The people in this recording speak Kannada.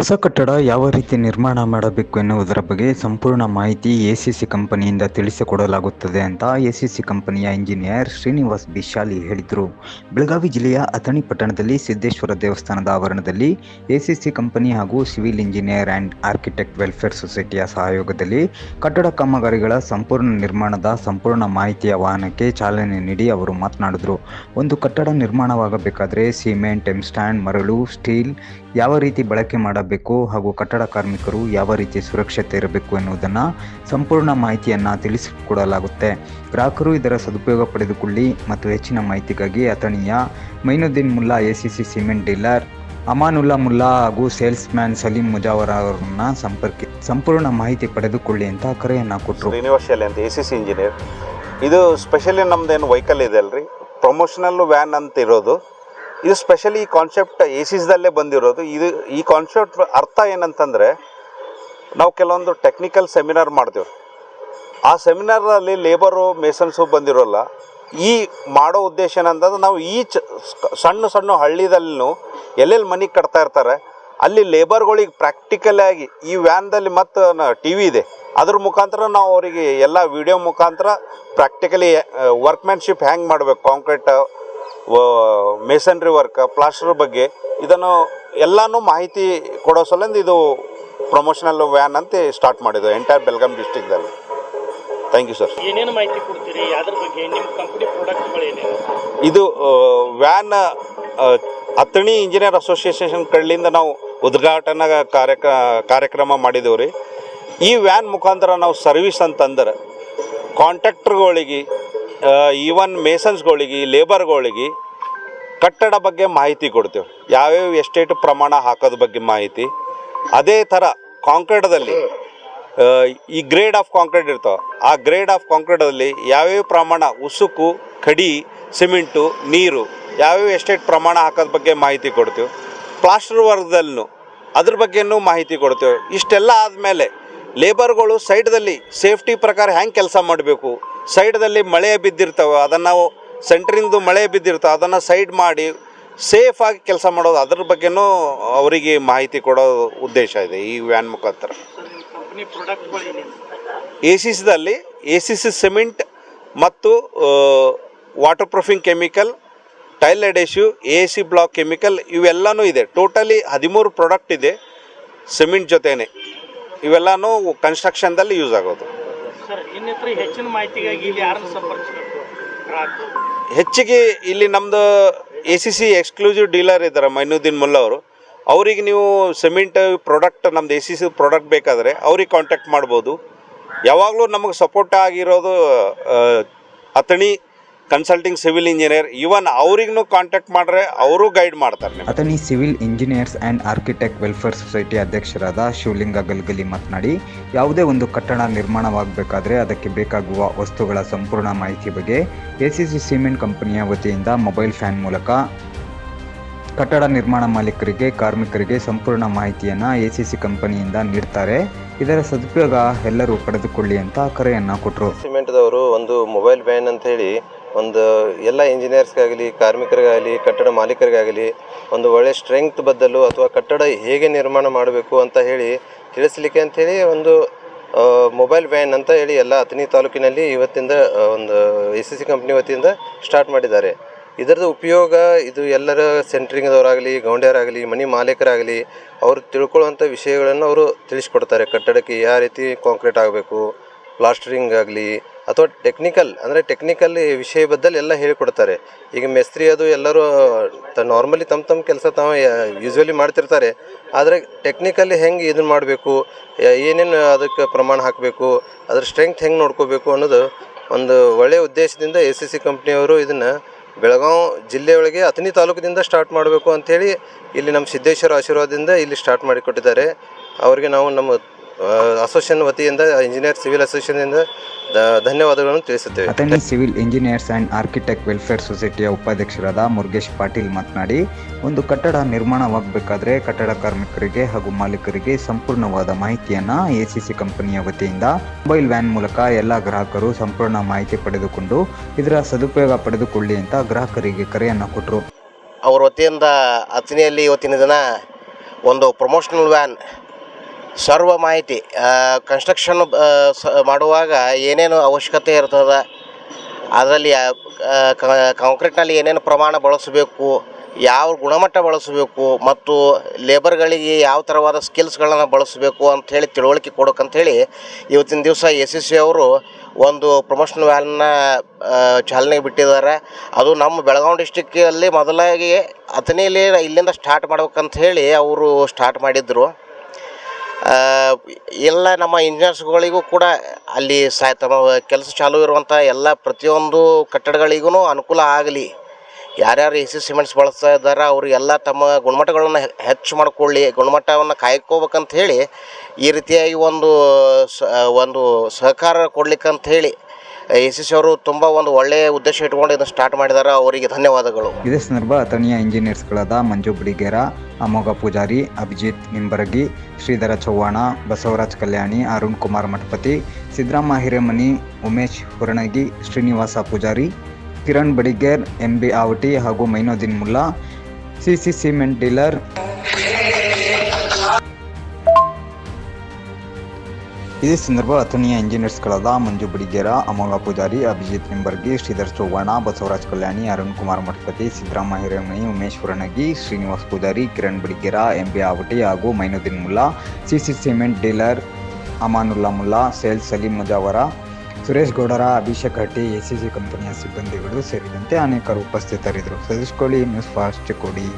ಹೊಸ ಕಟ್ಟಡ ಯಾವ ರೀತಿ ನಿರ್ಮಾಣ ಮಾಡಬೇಕು ಎನ್ನುವುದರ ಬಗ್ಗೆ ಸಂಪೂರ್ಣ ಮಾಹಿತಿ ಎ ಸಿ ಸಿ ಕಂಪನಿಯಿಂದ ತಿಳಿಸಿಕೊಡಲಾಗುತ್ತದೆ ಅಂತ ಎ ಸಿ ಸಿ ಕಂಪನಿಯ ಇಂಜಿನಿಯರ್ ಶ್ರೀನಿವಾಸ್ ಬಿಶಾಲಿ ಹೇಳಿದರು. ಬೆಳಗಾವಿ ಜಿಲ್ಲೆಯ ಅಥಣಿ ಪಟ್ಟಣದಲ್ಲಿ ಸಿದ್ದೇಶ್ವರ ದೇವಸ್ಥಾನದ ಆವರಣದಲ್ಲಿ ಎ ಸಿ ಸಿ ಕಂಪನಿ ಹಾಗೂ civil engineer and architect welfare ಸೊಸೈಟಿಯ ಸಹಯೋಗದಲ್ಲಿ ಕಟ್ಟಡ ಕಾಮಗಾರಿಗಳ ಸಂಪೂರ್ಣ ನಿರ್ಮಾಣದ ಸಂಪೂರ್ಣ ಮಾಹಿತಿಯ ವಾಹನಕ್ಕೆ ಚಾಲನೆ ನೀಡಿ ಅವರು ಮಾತನಾಡಿದರು. ಒಂದು ಕಟ್ಟಡ ನಿರ್ಮಾಣವಾಗಬೇಕಾದರೆ ಸಿಮೆಂಟ್ ಎಂಸ್ಟ್ಯಾಂಡ್ ಮರಳು, ಸ್ಟೀಲ್ ಯಾವ ರೀತಿ ಬಳಕೆ ಮಾಡಬೇಕು ಹಾಗೂ ಕಟ್ಟಡ ಕಾರ್ಮಿಕರು ಯಾವ ರೀತಿ ಸುರಕ್ಷತೆ ಇರಬೇಕು ಎನ್ನುವುದನ್ನು ಸಂಪೂರ್ಣ ಮಾಹಿತಿಯನ್ನು ತಿಳಿಸಿಕೊಡಲಾಗುತ್ತೆ. ಗ್ರಾಹಕರು ಇದರ ಸದುಪಯೋಗ ಪಡೆದುಕೊಳ್ಳಿ ಮತ್ತು ಹೆಚ್ಚಿನ ಮಾಹಿತಿಗಾಗಿ ಅಥಣಿಯ Mainuddin Mulla ACC cement dealer Amanulla Mulla ಹಾಗೂ ಸೇಲ್ಸ್ ಮ್ಯಾನ್ ಸಲೀಂ ಮುಜಾವರ್ ಅವರನ್ನ ಸಂಪರ್ಕಿ, ಸಂಪೂರ್ಣ ಮಾಹಿತಿ ಪಡೆದುಕೊಳ್ಳಿ ಅಂತ ಕರೆಯನ್ನು ಕೊಟ್ಟರು ಯೂನಿವರ್ಸಲ್ ಅಂತ ಎ ಸಿ ಸಿ ಇಂಜಿನಿಯರ್. ಇದು ಸ್ಪೆಷಲಿ ನಮ್ದೇನು ವೆಹಿಕಲ್ ಇದೆ ಅಲ್ರಿ? ಪ್ರಮೋಷನಲ್ ವ್ಯಾನ್ ಅಂತ ಇರೋದು. ಇದು ಸ್ಪೆಷಲಿ ಈ ಕಾನ್ಸೆಪ್ಟ್ ಎ ಸಿಸ್ದಲ್ಲೇ ಬಂದಿರೋದು. ಇದು ಈ ಕಾನ್ಸೆಪ್ಟ್ ಅರ್ಥ ಏನಂತಂದರೆ, ನಾವು ಕೆಲವೊಂದು ಟೆಕ್ನಿಕಲ್ ಸೆಮಿನಾರ್ ಮಾಡ್ತೇವೆ. ಆ ಸೆಮಿನಾರಲ್ಲಿ ಲೇಬರು ಮೇಸನ್ಸು ಬಂದಿರೋಲ್ಲ. ಈ ಮಾಡೋ ಉದ್ದೇಶ ಏನಂತಂದ್ರೆ, ನಾವು ಈ ಚ ಸಣ್ಣ ಸಣ್ಣ ಹಳ್ಳಿದಲ್ಲೂ ಎಲ್ಲೆಲ್ಲಿ ಮನೆ ಕಟ್ತಾ ಇರ್ತಾರೆ, ಅಲ್ಲಿ ಲೇಬರ್ಗಳಿಗೆ ಪ್ರಾಕ್ಟಿಕಲ್ ಆಗಿ ಈ ವ್ಯಾನ್ದಲ್ಲಿ ಮತ್ತು ಟಿ ವಿ ಇದೆ. ಅದ್ರ ಮುಖಾಂತರ ನಾವು ಅವರಿಗೆ ಎಲ್ಲ ವಿಡಿಯೋ ಮುಖಾಂತರ ಪ್ರಾಕ್ಟಿಕಲಿ ವರ್ಕ್ಮ್ಯಾನ್ಶಿಪ್ ಹ್ಯಾಂಗೆ ಮಾಡಬೇಕು ಕಾಂಕ್ರೀಟ್ ಮೇಸನ್ರಿ ವರ್ಕ್ ಪ್ಲಾಸ್ಟರ್ ಬಗ್ಗೆ ಇದನ್ನು ಎಲ್ಲನೂ ಮಾಹಿತಿ ಕೊಡೋ ಸಲಿಂದ ಇದು ಪ್ರಮೋಷನಲ್ ವ್ಯಾನ್ ಅಂತ ಸ್ಟಾರ್ಟ್ ಮಾಡಿದ್ದು ಎಂಟೈರ್ ಬೆಲ್ಗಾಮ್ ಡಿಸ್ಟಿಕ್ದಲ್ಲಿ ಥ್ಯಾಂಕ್ ಯು ಸರ್ ಏನೇನು ಮಾಹಿತಿ ಕೊಡ್ತೀರಿ? ಅದ್ರ ಬಗ್ಗೆ? ನಿಮ್ಮ ಕಂಪನಿ ಪ್ರಾಡಕ್ಟ್ಗಳೇನೇನು ಇದು ವ್ಯಾನ್ ಅಥಣಿ ಇಂಜಿನಿಯರ್ ಅಸೋಸಿಯೇಷನ್ ಕಡೆಯಿಂದ ನಾವು ಉದ್ಘಾಟನಾ ಕಾರ್ಯಕ ಕಾರ್ಯಕ್ರಮ ಮಾಡಿದೆವು ರೀ. ಈ ವ್ಯಾನ್ ಮುಖಾಂತರ ನಾವು ಸರ್ವಿಸ್ ಅಂತಂದ್ರೆ ಕಾಂಟ್ರಾಕ್ಟ್ರುಗಳಿಗೆ ಈವನ್ ಮೇಸನ್ಸ್ಗಳಿಗೆ ಲೇಬರ್ಗಳಿಗೆ ಕಟ್ಟಡ ಬಗ್ಗೆ ಮಾಹಿತಿ ಕೊಡ್ತೇವೆ. ಯಾವ್ಯಾವ ಎಸ್ಟೇಟ್ ಪ್ರಮಾಣ ಹಾಕೋದ್ರ ಬಗ್ಗೆ ಮಾಹಿತಿ. ಅದೇ ಥರ ಕಾಂಕ್ರೀಟದಲ್ಲಿ ಈ ಗ್ರೇಡ್ ಆಫ್ ಕಾಂಕ್ರೀಟ್ ಇರ್ತಾವೆ. ಆ ಗ್ರೇಡ್ ಆಫ್ ಕಾಂಕ್ರೀಟಲ್ಲಿ ಯಾವ್ಯಾವ ಪ್ರಮಾಣ ಉಸುಕು, ಕಡಿ ಸಿಮೆಂಟು ನೀರು, ಯಾವ್ಯಾವ ಎಸ್ಟೇಟ್ ಪ್ರಮಾಣ ಹಾಕೋದ್ರ ಬಗ್ಗೆ ಮಾಹಿತಿ ಕೊಡ್ತೇವೆ. ಪ್ಲಾಸ್ಟರ್ ವರ್ಗದಲ್ಲೂ ಅದ್ರ ಬಗ್ಗೆನೂ ಮಾಹಿತಿ ಕೊಡ್ತೇವೆ. ಇಷ್ಟೆಲ್ಲ ಆದಮೇಲೆ ಲೇಬರ್ಗಳು ಸೈಡ್ದಲ್ಲಿ ಸೇಫ್ಟಿ ಪ್ರಕಾರ ಹ್ಯಾಂಗೆ ಕೆಲಸ ಮಾಡಬೇಕು? ಸೈಡ್ದಲ್ಲಿ ಮಳೆ ಬಿದ್ದಿರ್ತವೆ, ಅದನ್ನು ಸೆಂಟ್ರಿಂದು ಮಳೆ ಬಿದ್ದಿರ್ತವೆ, ಅದನ್ನು ಸೈಡ್ ಮಾಡಿ ಸೇಫಾಗಿ ಕೆಲಸ ಮಾಡೋದು, ಅದ್ರ ಬಗ್ಗೆನೂ ಅವರಿಗೆ ಮಾಹಿತಿ ಕೊಡೋ ಉದ್ದೇಶ ಇದೆ ಈ ವ್ಯಾನ್ ಮುಖಾಂತರ. ಎ ಸಿ ಸಿದಲ್ಲಿ ಎ ಸಿ ಸಿ ಸಿಮೆಂಟ್ ಮತ್ತು water proofing chemical tile adhesive A C block chemical ಇವೆಲ್ಲನೂ ಇದೆ. ಟೋಟಲಿ ಹದಿಮೂರು ಪ್ರಾಡಕ್ಟ್ ಇದೆ ಸಿಮೆಂಟ್ ಜೊತೆನೆ. ಇವೆಲ್ಲನೂ ಕನ್ಸ್ಟ್ರಕ್ಷನ್ದಲ್ಲಿ ಯೂಸ್ ಆಗೋದು. ಸರ್ ಇನ್ನಿತರ ಹೆಚ್ಚಿನ ಮಾಹಿತಿಗಾಗಿ ಇಲ್ಲಿ ಯಾರನ್ನು ಸಂಪರ್ಕಿಸಬೇಕು? ಗ್ರಾಹಕರು ಹೆಚ್ಚಿಗೆ ಇಲ್ಲಿ ನಮ್ಮದು A C C exclusive dealer ಇದ್ದಾರೆ ಮೈನುದ್ದೀನ್ ಮುಲ್ಲಾ ಅವರು. ಅವರಿಗೆ ನೀವು ಸಿಮೆಂಟ್ ಪ್ರಾಡಕ್ಟ್ ನಮ್ದು ಎ ಸಿ ಸಿ ಪ್ರಾಡಕ್ಟ್ ಬೇಕಾದರೆ ಅವ್ರಿಗೆ ಕಾಂಟ್ಯಾಕ್ಟ್ ಮಾಡ್ಬೋದು. ಯಾವಾಗಲೂ ನಮಗೆ ಸಪೋರ್ಟ್ ಆಗಿರೋದು Athani Athani consulting civil engineer even ಅವ್ರಿಗೂ ಕಾಂಟ್ಯಾಕ್ಟ್ ಮಾಡ್ರೆ ಅವರು ಗೈಡ್ ಮಾಡ್ತಾರೆ Athani civil engineers and architect welfare society ಅಧ್ಯಕ್ಷರಾದ ಶಿವಲಿಂಗ ಗಲ್ಗಲಿ ಮಾತನಾಡಿ ಯಾವುದೇ ಒಂದು ಕಟ್ಟಡ ನಿರ್ಮಾಣವಾಗಬೇಕಾದ್ರೆ ಅದಕ್ಕೆ ಬೇಕಾಗುವ ವಸ್ತುಗಳ ಸಂಪೂರ್ಣ ಮಾಹಿತಿ ಬಗ್ಗೆ ಎಸಿಸಿ ಸಿಮೆಂಟ್ ಕಂಪನಿಯ ವತಿಯಿಂದ ಮೊಬೈಲ್ ಫ್ಯಾನ್ ಮೂಲಕ ಕಟ್ಟಡ ನಿರ್ಮಾಣ ಮಾಲೀಕರಿಗೆ ಕಾರ್ಮಿಕರಿಗೆ ಸಂಪೂರ್ಣ ಮಾಹಿತಿಯನ್ನು ಎಸಿಸಿ ಕಂಪನಿಯಿಂದ ನೀಡ್ತಾರೆ. ಇದರ ಸದುಪಯೋಗ ಎಲ್ಲರೂ ಪಡೆದುಕೊಳ್ಳಿ ಅಂತ ಕರೆಯನ್ನು ಕೊಟ್ಟರು ಸಿಮೆಂಟ್ದವರು ಒಂದು ಮೊಬೈಲ್ ವ್ಯಾನ್ ಅಂತ ಹೇಳಿ ಒಂದು ಎಲ್ಲ ಇಂಜಿನಿಯರ್ಸ್ಗಾಗಲಿ ಕಾರ್ಮಿಕರಿಗಾಗಲಿ, ಕಟ್ಟಡ ಮಾಲೀಕರಿಗಾಗಲಿ, ಒಂದು ಒಳ್ಳೆಯ ಸ್ಟ್ರೆಂಗ್ತ್ ಬದಲು ಅಥವಾ ಕಟ್ಟಡ ಹೇಗೆ ನಿರ್ಮಾಣ ಮಾಡಬೇಕು ಅಂತ ಹೇಳಿ ತಿಳಿಸ್ಲಿಕ್ಕೆ ಅಂಥೇಳಿ ಒಂದು ಮೊಬೈಲ್ ವ್ಯಾನ್ ಅಂತ ಹೇಳಿ ಎಲ್ಲ ಅಥಣಿ ತಾಲೂಕಿನಲ್ಲಿ ಇವತ್ತಿಂದ ಒಂದು ಎಸ್ ಸಿ ಸಿ ಕಂಪ್ನಿ ವತಿಯಿಂದ ಸ್ಟಾರ್ಟ್ ಮಾಡಿದ್ದಾರೆ. ಇದರದ್ದು ಉಪಯೋಗ ಇದು ಎಲ್ಲರ ಸೆಂಟ್ರಿಂಗ್ದವರಾಗಲಿ ಗೌಂಡ್ಯರಾಗಲಿ, ಮನೆ ಮಾಲೀಕರಾಗಲಿ, ಅವರು ತಿಳ್ಕೊಳ್ಳುವಂಥ ವಿಷಯಗಳನ್ನು ಅವರು ತಿಳಿಸ್ಕೊಡ್ತಾರೆ. ಕಟ್ಟಡಕ್ಕೆ ಯಾವ ರೀತಿ ಕಾಂಕ್ರೀಟ್ ಆಗಬೇಕು ಪ್ಲಾಸ್ಟರಿಂಗ್ ಆಗಲಿ ಅಥವಾ ಟೆಕ್ನಿಕಲ್ ಅಂದರೆ ಟೆಕ್ನಿಕಲ್ ವಿಷಯ ಬದ್ದಲ್ಲಿ ಎಲ್ಲ ಹೇಳಿಕೊಡ್ತಾರೆ. ಈಗ ಮೇಸ್ತ್ರಿ ಅದು ಎಲ್ಲರೂ, ತ ನಾರ್ಮಲಿ ತಮ್ಮ ತಮ್ಮ ಕೆಲಸ ತಾವು ಯೂಸ್ವಲಿ ಮಾಡ್ತಿರ್ತಾರೆ. ಆದರೆ ಟೆಕ್ನಿಕಲಿ ಹೆಂಗೆ ಇದನ್ನು ಮಾಡಬೇಕು ಏನೇನು ಅದಕ್ಕೆ ಪ್ರಮಾಣ ಹಾಕಬೇಕು, ಅದ್ರ ಸ್ಟ್ರೆಂಗ್ತ್ ಹೆಂಗೆ ನೋಡ್ಕೋಬೇಕು ಅನ್ನೋದು ಒಂದು ಒಳ್ಳೆಯ ಉದ್ದೇಶದಿಂದ ಎ ಸಿ ಸಿ ಕಂಪ್ನಿಯವರು ಇದನ್ನು ಬೆಳಗಾವಿ ಜಿಲ್ಲೆಯೊಳಗೆ ಅಥಣಿ ತಾಲೂಕಿನಿಂದ ಸ್ಟಾರ್ಟ್ ಮಾಡಬೇಕು ಅಂಥೇಳಿ ಇಲ್ಲಿ ನಮ್ಮ ಸಿದ್ದೇಶ್ವರ ಆಶೀರ್ವಾದದಿಂದ ಇಲ್ಲಿ ಸ್ಟಾರ್ಟ್ ಮಾಡಿಕೊಟ್ಟಿದ್ದಾರೆ. ಅವರಿಗೆ ನಾವು ನಮ್ಮ ಅಸೋಸಿಯೇಷನ್ ವತಿಯಿಂದ ಇಂಜಿನಿಯರ್ ಸಿವಿಲ್ ಅಸೋಸಿಯೇಷನಿಂದ ದ- ಧನ್ಯವಾದಗಳನ್ನು ತಿಳಿಸುತ್ತೇವೆ. Athani civil engineers and architect welfare ಸೊಸೈಟಿಯ ಉಪಾಧ್ಯಕ್ಷರಾದ ಮುರುಗೇಶ್ ಪಾಟೀಲ್ ಮಾತನಾಡಿ ಒಂದು ಕಟ್ಟಡ ನಿರ್ಮಾಣವಾಗಬೇಕಾದ್ರೆ ಕಟ್ಟಡ ಕಾರ್ಮಿಕರಿಗೆ ಹಾಗೂ ಮಾಲೀಕರಿಗೆ ಸಂಪೂರ್ಣವಾದ ಮಾಹಿತಿಯನ್ನು ಎಸಿಸಿ ಕಂಪನಿಯ ವತಿಯಿಂದ ಮೊಬೈಲ್ ವ್ಯಾನ್ ಮೂಲಕ ಎಲ್ಲ ಗ್ರಾಹಕರು ಸಂಪೂರ್ಣ ಮಾಹಿತಿ ಪಡೆದುಕೊಂಡು ಇದರ ಸದುಪಯೋಗ ಪಡೆದುಕೊಳ್ಳಿ ಅಂತ ಗ್ರಾಹಕರಿಗೆ ಕರೆಯನ್ನು ಕೊಟ್ಟರು ಅವರ ವತಿಯಿಂದ ಅಥಣಿಯಲ್ಲಿ ಇವತ್ತಿನ ದಿನ ಒಂದು ಪ್ರಮೋಷನಲ್ ವ್ಯಾನ್ ಸರ್ವ ಮಾಹಿತಿ ಕನ್ಸ್ಟ್ರಕ್ಷನ್ ಮಾಡುವಾಗ ಏನೇನು ಅವಶ್ಯಕತೆ ಇರ್ತದೆ ಅದರಲ್ಲಿ ಕಾಂಕ್ರೀಟ್ನಲ್ಲಿ ಏನೇನು ಪ್ರಮಾಣ ಬಳಸಬೇಕು ಯಾವ ಗುಣಮಟ್ಟ ಬಳಸಬೇಕು ಮತ್ತು ಲೇಬರ್ಗಳಿಗೆ ಯಾವ ಥರವಾದ ಸ್ಕಿಲ್ಸ್ಗಳನ್ನು ಬಳಸಬೇಕು ಅಂಥೇಳಿ ತಿಳುವಳಿಕೆ ಕೊಡೋಕ್ಕಂಥೇಳಿ ಇವತ್ತಿನ ದಿವಸ ಎಸ್ ಎಸ್ ಸಿ ಅವರು ಒಂದು ಪ್ರಮೋಷನ್ ವ್ಯಾನ್ನ ಚಾಲನೆಗೆ ಬಿಟ್ಟಿದ್ದಾರೆ. ಅದು ನಮ್ಮ ಬೆಳಗಾವಿ ಡಿಸ್ಟಿಕ್ಕಲ್ಲಿ ಮೊದಲಾಗಿ ಅಥಣಿಯಲ್ಲಿ ಇಲ್ಲಿಂದ ಸ್ಟಾರ್ಟ್ ಮಾಡ್ಬೇಕಂತ ಹೇಳಿ ಅವರು ಸ್ಟಾರ್ಟ್ ಮಾಡಿದ್ರು. ಆ, ಎಲ್ಲ ನಮ್ಮ ಇಂಜಿನಿಯರ್ಸ್ಗಳಿಗೂ ಕೂಡ ಅಲ್ಲಿ ಸಾ, ತಮ್ಮ ಕೆಲಸ ಚಾಲೂ ಇರುವಂಥ ಎಲ್ಲ ಪ್ರತಿಯೊಂದು ಕಟ್ಟಡಗಳಿಗೂ ಅನುಕೂಲ ಆಗಲಿ. ಯಾರ್ಯಾರು ಎ ಸಿ ಸಿಮೆಂಟ್ಸ್ ಬಳಸ್ತಾ ಇದ್ದಾರೆ ಅವರು ಎಲ್ಲ ತಮ್ಮ ಗುಣಮಟ್ಟಗಳನ್ನು ಹೆಚ್ಚು ಮಾಡಿಕೊಳ್ಳಿ, ಗುಣಮಟ್ಟವನ್ನು ಕಾಯ್ಕೋಬೇಕಂತ ಹೇಳಿ ಈ ರೀತಿಯಾಗಿ ಒಂದು ಸ, ಒಂದು ಸಹಕಾರ ಕೊಡ್ಲಿಕ್ಕಂತ ಹೇಳಿ ಎ ಸಿ ಸಿ ಅವರು ತುಂಬ ಒಂದು ಒಳ್ಳೆಯ ಉದ್ದೇಶ ಇಟ್ಕೊಂಡು ಇದನ್ನು ಸ್ಟಾರ್ಟ್ ಮಾಡಿದಾರೆ. ಅವರಿಗೆ ಧನ್ಯವಾದಗಳು. ಇದೇ ಸಂದರ್ಭ ಅಥಣಿಯ ಇಂಜಿನಿಯರ್ಸ್ಗಳಾದ ಮಂಜು ಬಿಡಿಗೇರ, ಅಮೋಘ ಪೂಜಾರಿ, ಅಭಿಜಿತ್ ನಿಂಬರಗಿ, ಶ್ರೀಧರ ಚೌಹಾಣ, ಬಸವರಾಜ್ ಕಲ್ಯಾಣಿ, ಅರುಣ್ ಕುಮಾರ್ ಮಠಪತಿ ಸಿದ್ದರಾಮ ಹಿರೇಮನಿ, ಉಮೇಶ್ ಹುರಣಗಿ ಶ್ರೀನಿವಾಸ ಪೂಜಾರಿ, ಕಿರಣ್ ಬಡಿಗೇರ್ ಎಂ ಬಿ ಆವಟಿ ಹಾಗೂ Mainoddin Mulla CC cement dealer ಇದೇ ಸಂದರ್ಭ ಅಥಣಿಯ ಇಂಜಿನಿಯರ್ಸ್ಗಳಾದ ಮಂಜು ಬಿಡಿಗೇರ, ಅಮೋಘ ಪೂಜಾರಿ, ಅಭಿಜಿತ್ ನಿಂಬರ್ಗಿ, ಶ್ರೀಧರ್ ಚೌಹಾಣ ಬಸವರಾಜ್ ಕಲ್ಯಾಣಿ, ಅರುಣ್ ಕುಮಾರ್ ಮಠಪತಿ ಸಿದ್ದರಾಮ ಹಿರೇಮಣಿ ಉಮೇಶ್ ಹುರಣಗಿ ಶ್ರೀನಿವಾಸ್ ಪೂಜಾರಿ, ಕಿರಣ್ ಬಡಿಗೇರ ಎಂ ಬಿ ಆವಟಿ ಹಾಗೂ Mainuddin Mulla, CC cement dealer Amanulla Mulla, sales Salim Mujawar, Suresh Gaudara, Abhishek Hatti ACC ಕಂಪನಿಯ ಸಿಬ್ಬಂದಿಗಳು ಸೇರಿದಂತೆ ಅನೇಕರು ಉಪಸ್ಥಿತರಿದ್ದರು. ಸತೀಶ್ ಕೋಳಿ, ನ್ಯೂಸ್ ಫಾಸ್ಟ್, ಚಿಕ್ಕೋಡಿ.